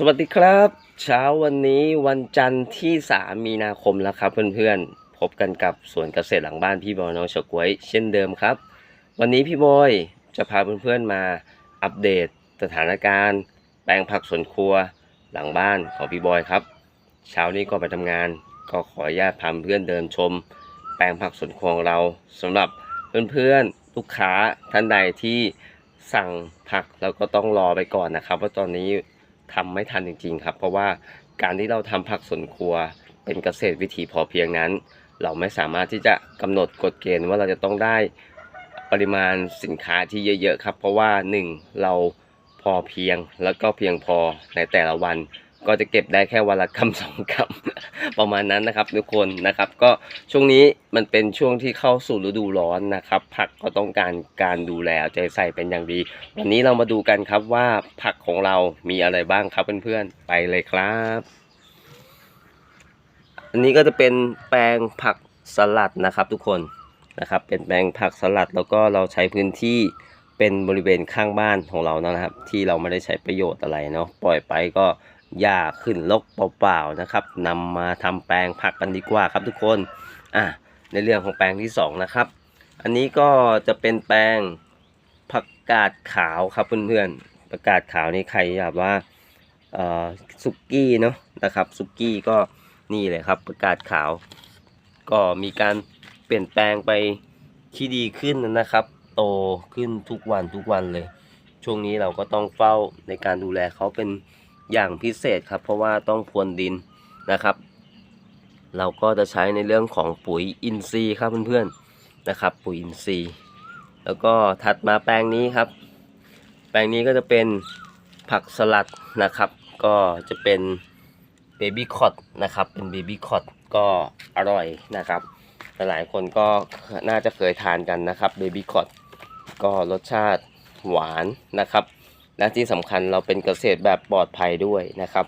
สวัสดีครับ เช้าวันนี้วันจันทร์ที่ 3 มีนาคมแล้วครับเพื่อนๆ พบกันกับสวนเกษตรหลังบ้านพี่บอยน้องเฉากวย เช่นเดิมครับ วันนี้พี่บอยจะพาเพื่อนๆมาอัปเดตสถานการณ์ แปลงผักสวนครัวหลังบ้านของพี่บอยครับ เช้านี้ก็ไปทำงาน ก็ขออนุญาตพาเพื่อนเดินชม แปลงผักสวนครัวของเราสำหรับเพื่อนๆลูกค้าท่านใดที่สั่งผักแล้วก็ต้องรอไปก่อนนะครับว่าตอนนี้ ทำไม่ทันจริง ๆ ครับ เพราะว่าการที่เราทำผักสวนครัว เป็นเกษตรวิถีพอเพียงนั้น เราไม่สามารถที่จะกำหนดกฎเกณฑ์ว่าเราจะต้องได้ปริมาณสินค้าที่เยอะๆครับ เพราะว่าหนึ่งเราพอเพียงแล้วก็เพียงพอในแต่ละวัน ก็จะเก็บได้แค่วันละคำสองคำประมาณนั้นนะครับทุกคนนะครับก็ช่วงนี้มันเป็นช่วงที่เข้าสู่ฤดูร้อนนะครับ ผักก็ต้องการการดูแลเอาใจใส่เป็นอย่างดี วันนี้เรามาดูกันครับว่าผักของเรามีอะไรบ้างครับเพื่อนๆไปเลยครับ อันนี้ก็จะเป็นแปลงผักสลัดนะครับทุกคนนะครับ เป็นแปลงผักสลัดแล้วก็เราใช้พื้นที่เป็นบริเวณข้างบ้านของเรานะครับ ที่เราไม่ได้ใช้ประโยชน์อะไรเนาะปล่อยไปก็ หญ้าขึ้นรกเปล่าๆนะครับนำมาทำแปลงผักกันดีกว่าครับทุกคนอะในเรื่องของแปลงที่สองนะครับ อันนี้ก็จะเป็นแปลงผักกาดขาวครับเพื่อนๆผักกาดขาวนี่ใครอยากว่าสุกี้เนาะนะครับสุกี้ก็นี่เลยครับผักกาดขาว ก็มีการเปลี่ยนแปลงไปที่ดีขึ้นนะครับ โตขึ้นทุกวันทุกวันเลย ช่วงนี้เราก็ต้องเฝ้าในการดูแลเขาเป็น อย่างพิเศษครับ เพราะว่าต้องพรวนดินนะครับ เราก็จะใช้ในเรื่องของปุ๋ยอินทรีย์ครับเพื่อนๆนะครับ ปุ๋ยอินทรีย์ แล้วก็ถัดมาแปลงนี้ครับ แปลงนี้ก็จะเป็นผักสลัดนะครับ ก็จะเป็นเบบี้คอตนะครับ เป็นเบบี้คอตก็อร่อยนะครับ หลายคนก็น่าจะเคยทานกันนะครับเบบี้คอตก็รสชาติหวานนะครับ และที่สำคัญเราเป็นเกษตรแบบปลอดภัยด้วยนะครับ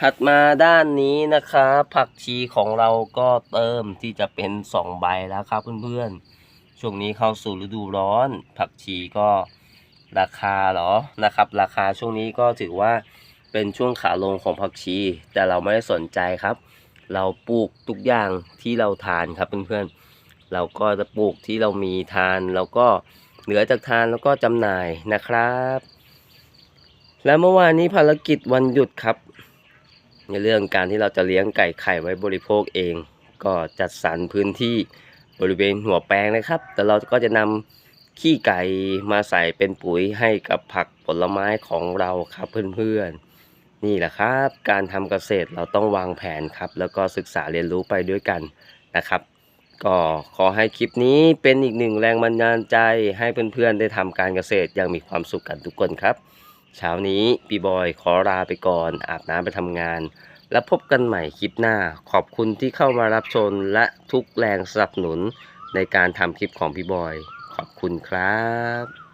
ถัดมาด้านนี้นะครับผักชีของเราก็เติมที่จะเป็น 2 ใบแล้วครับเพื่อนๆ ช่วงนี้เข้าสู่ฤดูร้อน ผักชีก็ราคาหรอนะครับ ราคาช่วงนี้ก็ถือว่าเป็นช่วงขาลงของผักชี แต่เราไม่ได้สนใจครับ เราปลูกทุกอย่างที่เราทานครับเพื่อนๆเราก็จะปลูกที่เรามีทานแล้วก็ เหลือจากทานแล้วก็จำหน่ายนะครับ และเมื่อวานนี้ภารกิจวันหยุดครับ ในเรื่องการที่เราจะเลี้ยงไก่ไข่ไว้บริโภคเอง ก็จัดสรรพื้นที่บริเวณหัวแปลงนะครับ แต่เราก็จะนำขี้ไก่มาใส่เป็นปุ๋ยให้กับผักผลไม้ของเราครับเพื่อนๆ นี่แหละครับ การทำเกษตรเราต้องวางแผนครับ แล้วก็ศึกษาเรียนรู้ไปด้วยกันนะครับ ก็ขอให้คลิปนี้เป็นอีกหนึ่งแรงบันดาลใจให้เพื่อนๆได้ทำการเกษตรอย่างมีความสุขกันทุกคนครับ เช้านี้พี่บอยขอลาไปก่อน อาบน้ำไปทำงาน แล้วพบกันใหม่คลิปหน้า ขอบคุณที่เข้ามารับชมและทุกแรงสนับสนุนในการทำคลิปของพี่บอย ขอบคุณครับ